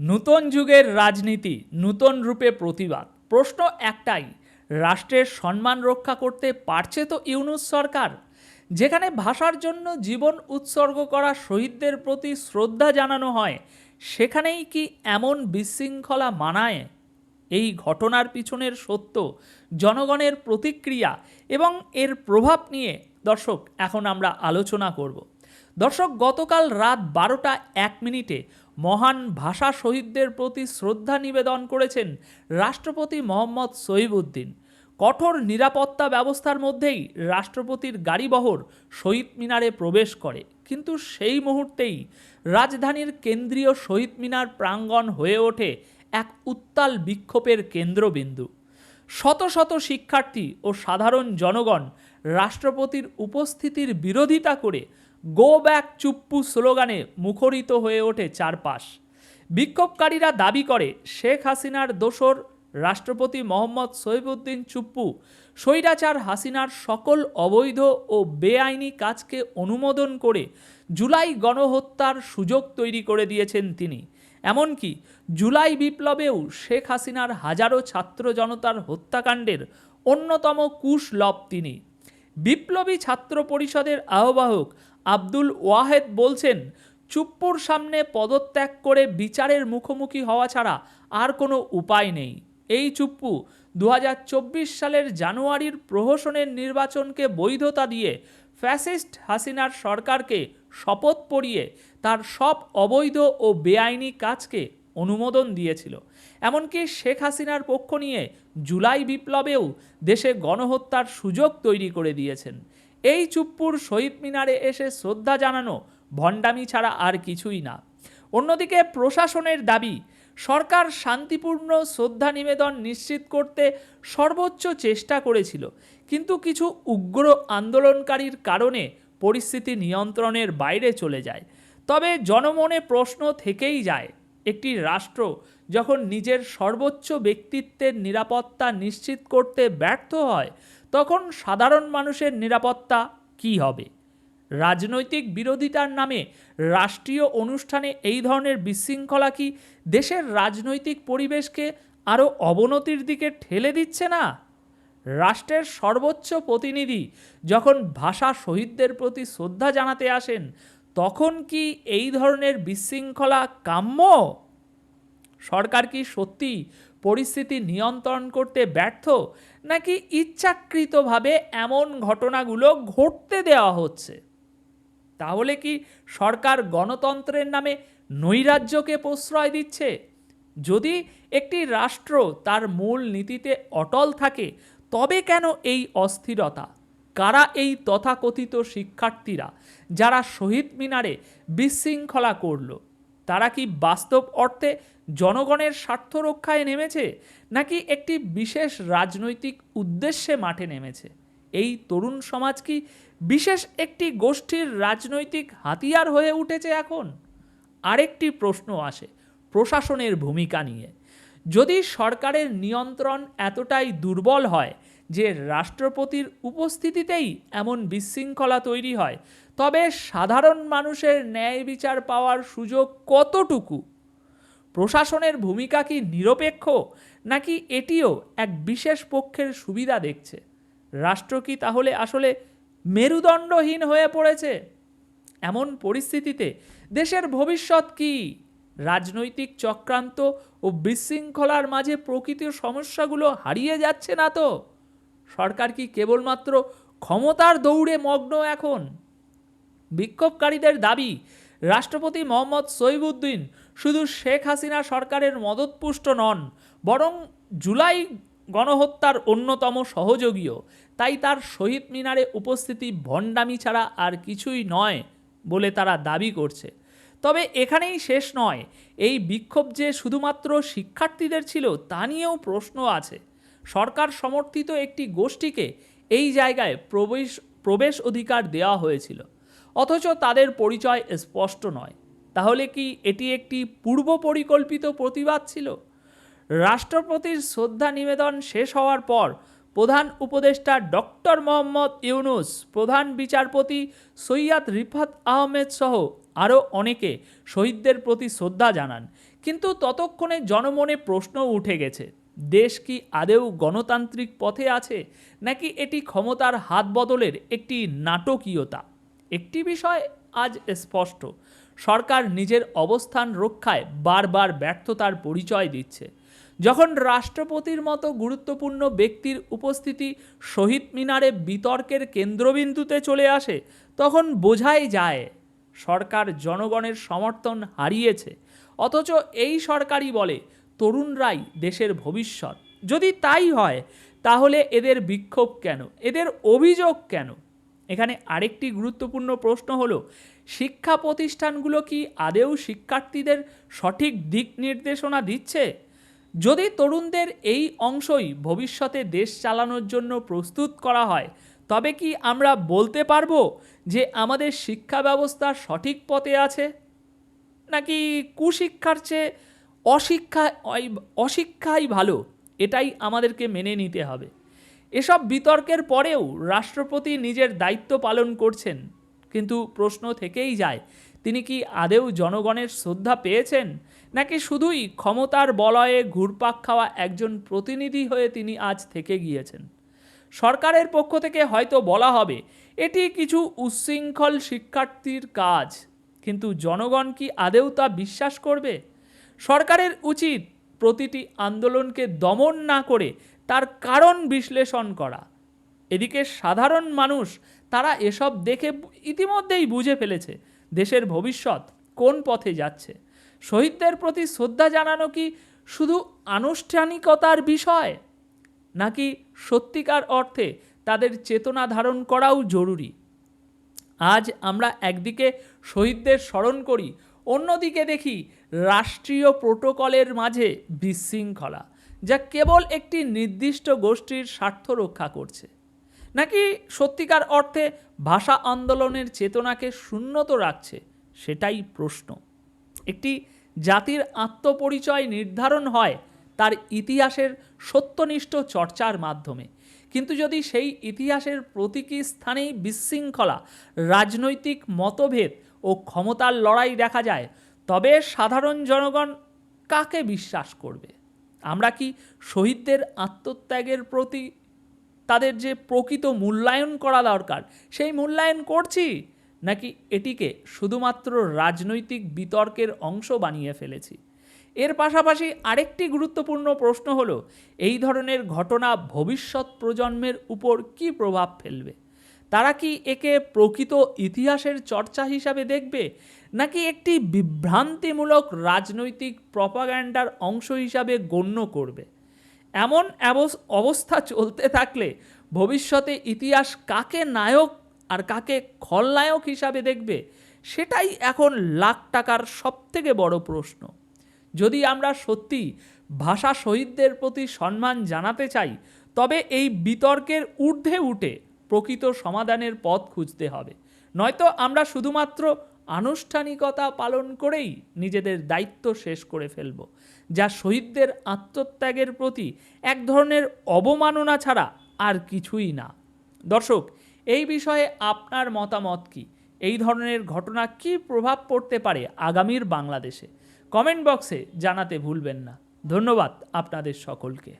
নূতন যুগের রাজনীতি, নূতন রূপে প্রতিবাদ। প্রশ্ন একটাই, রাষ্ট্রের সম্মান রক্ষা করতে পারছে তো ইউনুস সরকার? যেখানে ভাষার জন্য জীবন উৎসর্গ করা শহীদদের প্রতি শ্রদ্ধা জানানো হয়, সেখানেই কি এমন বিশৃঙ্খলা মানায়? এই ঘটনার পিছনের সত্য, জনগণের প্রতিক্রিয়া এবং এর প্রভাব নিয়ে দর্শক, এখন আমরা আলোচনা করব। দর্শক, গতকাল রাত বারোটা এক মিনিটে মহান ভাষা শহীদদের প্রতি শ্রদ্ধা নিবেদন করেছেন রাষ্ট্রপতি মোহাম্মদ সহিবউদ্দিন কঠোর নিরাপত্তা ব্যবস্থার মধ্যেই রাষ্ট্রপতির গাড়িবহর শহীদ মিনারে প্রবেশ করে। কিন্তু সেই মুহূর্তেই রাজধানীর কেন্দ্রীয় শহীদ মিনার প্রাঙ্গণ হয়ে ওঠে এক উত্তাল বিক্ষোভের কেন্দ্রবিন্দু। শত শত শিক্ষার্থী ও সাধারণ জনগণ রাষ্ট্রপতির উপস্থিতির বিরোধিতা করে গো ব্যাক চুপ্পু স্লোগানে মুখরিত হয়ে ওঠে চারপাশ। বিক্ষোভকারীরা দাবি করে, শেখ হাসিনার দোসর রাষ্ট্রপতি মোহাম্মদ সৈবুদ্দিন চুপ্পু স্বৈরাচার হাসিনার সকল অবৈধ ও বেআইনি কাজকে অনুমোদন করে জুলাই গণহত্যার সুযোগ তৈরি করে দিয়েছেন তিনি। এমনকি জুলাই বিপ্লবেও শেখ হাসিনার হাজারো ছাত্র জনতার হত্যাকাণ্ডের অন্যতম কুশলভ তিনি। বিপ্লবী ছাত্র পরিষদের আহ্বায়ক আব্দুল ওয়াহেদ বলছেন, চুপ্পুর সামনে পদত্যাগ করে বিচারের মুখোমুখি হওয়া ছাড়া আর কোনো উপায় নেই। এই চুপ্পু দু হাজার চব্বিশ সালের জানুয়ারির প্রহসনের নির্বাচনকে বৈধতা দিয়ে ফ্যাসিস্ট হাসিনার সরকারকে শপথ পড়িয়ে তার সব অবৈধ ও বেআইনি কাজকে অনুমোদন দিয়েছিল। এমনকি শেখ হাসিনার পক্ষ নিয়ে জুলাই বিপ্লবেও দেশে গণহত্যার সুযোগ তৈরি করে দিয়েছেন। এই চুপ্পুর শহীদ মিনারে এসে শ্রদ্ধা জানানো ভণ্ডামি ছাড়া আর কিছুই না। অন্যদিকে প্রশাসনের দাবি, সরকার শান্তিপূর্ণ শ্রদ্ধা নিবেদন নিশ্চিত করতে সর্বোচ্চ চেষ্টা করেছিল, কিন্তু কিছু উগ্র আন্দোলনকারীর কারণে পরিস্থিতি নিয়ন্ত্রণের বাইরে চলে যায়। তবে জনমনে প্রশ্ন থেকেই যায়, একটি রাষ্ট্র যখন নিজের সর্বোচ্চ ব্যক্তিত্বের নিরাপত্তা নিশ্চিত করতে ব্যর্থ হয় তখন সাধারণ মানুষের নিরাপত্তা কী হবে? রাজনৈতিক বিরোধিতার নামে রাষ্ট্রীয় অনুষ্ঠানে এই ধরনের বিশৃঙ্খলা কি দেশের রাজনৈতিক পরিবেশকে আরও অবনতির দিকে ঠেলে দিচ্ছে না? রাষ্ট্রের সর্বোচ্চ প্রতিনিধি যখন ভাষা শহীদদের প্রতি শ্রদ্ধা জানাতে আসেন, তখন কি এই ধরনের বিশৃঙ্খলা কাম্য? সরকার কি সত্যি পরিস্থিতি নিয়ন্ত্রণ করতে ব্যর্থ, নাকি ইচ্ছাকৃতভাবে এমন ঘটনাগুলো ঘটতে দেওয়া হচ্ছে? তাহলে কি সরকার গণতন্ত্রের নামে নৈরাজ্যকে প্রশ্রয় দিচ্ছে? যদি একটি রাষ্ট্র তার মূল নীতিতে অটল থাকে, তবে কেন এই অস্থিরতা? কারা এই তথাকথিত শিক্ষার্থীরা, যারা শহীদ মিনারে বিশৃঙ্খলা করল? তারা কি বাস্তব অর্থে জনগণের স্বার্থ রক্ষায় নেমেছে? নাকি একটি বিশেষ রাজনৈতিক উদ্দেশ্যে মাঠে নেমেছে? এই তরুণ সমাজ কি বিশেষ একটি গোষ্ঠীর রাজনৈতিক হাতিয়ার হয়ে উঠেছে এখন? আরেকটি প্রশ্ন আসে প্রশাসনের ভূমিকা নিয়ে। যদি সরকারের নিয়ন্ত্রণ এতটাই দুর্বল হয় যে রাষ্ট্রপতির উপস্থিতিতেই এমন বিশৃঙ্খলা তৈরি হয়, তবে সাধারণ মানুষের ন্যায় বিচার পাওয়ার সুযোগ কতটুকু? প্রশাসনের ভূমিকা কি নিরপেক্ষ, নাকি এটিও এক বিশেষ পক্ষের সুবিধা দেখছে? রাষ্ট্র কি তাহলে আসলে মেরুদণ্ডহীন হয়ে পড়েছে? এমন পরিস্থিতিতে দেশের ভবিষ্যৎ কি? রাজনৈতিক চক্রান্ত ও বিশৃঙ্খলার মাঝে প্রকৃতির সমস্যাগুলো হারিয়ে যাচ্ছে না তো? সরকার কি কেবলমাত্র ক্ষমতার দৌড়ে মগ্ন এখন? বিক্ষোভকারীদের দাবি, রাষ্ট্রপতি মোহাম্মদ সৈবুদ্দিন শুধু শেখ হাসিনা সরকারের মদতপুষ্ট নন, বরং জুলাই গণহত্যার অন্যতম সহযোগীও। তাই তার শহীদ মিনারে উপস্থিতি ভণ্ডামি ছাড়া আর কিছুই নয় বলে তারা দাবি করছে। তবে এখানেই শেষ নয়, এই বিক্ষোভ যে শুধুমাত্র শিক্ষার্থীদের ছিল তা নিয়েও প্রশ্ন আছে। সরকার সমর্থিত একটি গোষ্ঠীকে এই জায়গায় প্রবেশ প্রবেশ অধিকার দেওয়া হয়েছিল। অথচ তাদের পরিচয় স্পষ্ট নয়। তাহলে কি এটি একটি পূর্ব পরিকল্পিত প্রতিবাদ ছিল? রাষ্ট্রপতির শ্রদ্ধা নিবেদন শেষ হওয়ার পর প্রধান উপদেষ্টা ডক্টর মোহাম্মদ ইউনুস, প্রধান বিচারপতি সৈয়দ রিফাত আহমেদ সহ আরও অনেকে শহীদদের প্রতি শ্রদ্ধা জানান। কিন্তু ততক্ষণে জনমনে প্রশ্ন উঠে গেছে। দেশ কি আদেও গণতান্ত্রিক পথে আছে, নাকি এটি ক্ষমতার হাত বদলের একটি নাটকীয়তা? একটি বিষয় আজ স্পষ্ট, সরকার নিজের অবস্থান রক্ষায় বারবার ব্যর্থতার পরিচয় দিচ্ছে। যখন রাষ্ট্রপতির মতো গুরুত্বপূর্ণ ব্যক্তির উপস্থিতি শহীদ মিনারে বিতর্কের কেন্দ্রবিন্দুতে চলে আসে, তখন বোঝাই যায়, সরকার জনগণের সমর্থন হারিয়েছে, অথচ এই সরকারই বলে তরুণরাই দেশের ভবিষ্যৎ। যদি তাই হয়, তাহলে এদের বিক্ষোভ কেন? এদের অভিযোগ কেন? এখানে আরেকটি গুরুত্বপূর্ণ প্রশ্ন হল, শিক্ষা প্রতিষ্ঠানগুলো কি আদেও শিক্ষার্থীদের সঠিক দিক নির্দেশনা দিচ্ছে? যদি তরুণদের এই অংশই ভবিষ্যতে দেশ চালানোর জন্য প্রস্তুত করা হয়, তবে কি আমরা বলতে পারব যে আমাদের শিক্ষা ব্যবস্থা সঠিক পথে আছে? নাকি কুশিক্ষার চেয়ে অশিক্ষা অশিক্ষাই ভালো, এটাই আমাদেরকে মেনে নিতে হবে। এসব বিতর্কের পরেও রাষ্ট্রপতি নিজের দায়িত্ব পালন করছেন, কিন্তু প্রশ্ন থেকেই যায়, তিনি কি আদেও জনগণের শ্রদ্ধা পেয়েছেন? নাকি শুধুই ক্ষমতার বলয়ে ঘুরপাক খাওয়া একজন প্রতিনিধি হয়ে তিনি আজ থেকে গিয়েছেন? সরকারের পক্ষ থেকে হয়তো বলা হবে, এটি কিছু উচ্ছৃঙ্খল শিক্ষার্থীর কাজ, কিন্তু জনগণ কি আদেও তা বিশ্বাস করবে? সরকারের উচিত প্রতিটি আন্দোলনকে দমন না করে তার কারণ বিশ্লেষণ করা। এদিকে সাধারণ মানুষ তারা এসব দেখে ইতিমধ্যেই বুঝে ফেলেছে দেশের ভবিষ্যৎ কোন পথে যাচ্ছে। শহীদদের প্রতি শ্রদ্ধা জানানো কি শুধু আনুষ্ঠানিকতার বিষয়? নাকি সত্যিকার অর্থে তাদের চেতনা ধারণ করাও জরুরি? আজ আমরা একদিকে শহীদদের স্মরণ করি অন্যদিকে দেখি রাষ্ট্রীয় প্রোটোকলের মাঝে বিশৃঙ্খলা, যা কেবল একটি নির্দিষ্ট গোষ্ঠীর স্বার্থ রক্ষা করছে। নাকি সত্যিকার অর্থে ভাষা আন্দোলনের চেতনাকে শূন্যত রাখছে, সেটাই প্রশ্ন। একটি জাতির আত্মপরিচয় নির্ধারণ হয় তার ইতিহাসের সত্যনিষ্ঠ চর্চার মাধ্যমে। কিন্তু যদি সেই ইতিহাসের প্রতীকী স্থানেই বিশৃঙ্খলা, রাজনৈতিক মতভেদ ও ক্ষমতার লড়াই দেখা যায়, তবে সাধারণ জনগণ কাকে বিশ্বাস করবে? আমরা কি শহীদদের আত্মত্যাগের প্রতি তাদের যে প্রকৃত মূল্যায়ন করা দরকার, সেই মূল্যায়ন করছি? নাকি এটিকে শুধুমাত্র রাজনৈতিক বিতর্কের অংশ বানিয়ে ফেলেছি? এর পাশাপাশি আরেকটি গুরুত্বপূর্ণ প্রশ্ন হলো, এই ধরনের ঘটনা ভবিষ্যৎ প্রজন্মের উপর কী প্রভাব ফেলবে? তারা কি একে প্রকৃত ইতিহাসের চর্চা হিসাবে দেখবে? নাকি একটি বিভ্রান্তিমূলক রাজনৈতিক প্রপাগ্যান্ডার অংশ হিসাবে গণ্য করবে? এমন অবস- অবস্থা চলতে থাকলে ভবিষ্যতে ইতিহাস কাকে নায়ক আর কাকে খলনায়ক হিসাবে দেখবে? সেটাই এখন লাখ টাকার সবথেকে বড় প্রশ্ন। যদি আমরা সত্যি ভাষা শহীদদের প্রতি সম্মান জানাতে চাই, তবে এই বিতর্কের ঊর্ধ্বে উঠে প্রকৃত সমাধানের পথ খুঁজতে হবে। নয়তো আমরা শুধুমাত্র আনুষ্ঠানিকতা পালন করেই নিজেদের দায়িত্ব শেষ করে ফেলব, যা শহীদদের আত্মত্যাগের প্রতি এক ধরনের অবমাননা ছাড়া আর কিছুই না। দর্শক, এই বিষয়ে আপনার মতামত কি? এই ধরনের ঘটনা কী প্রভাব পড়তে পারে আগামীর বাংলাদেশে? কমেন্ট বক্সে জানাতে ভুলবেন না। ধন্যবাদ আপনাদের সকলকে।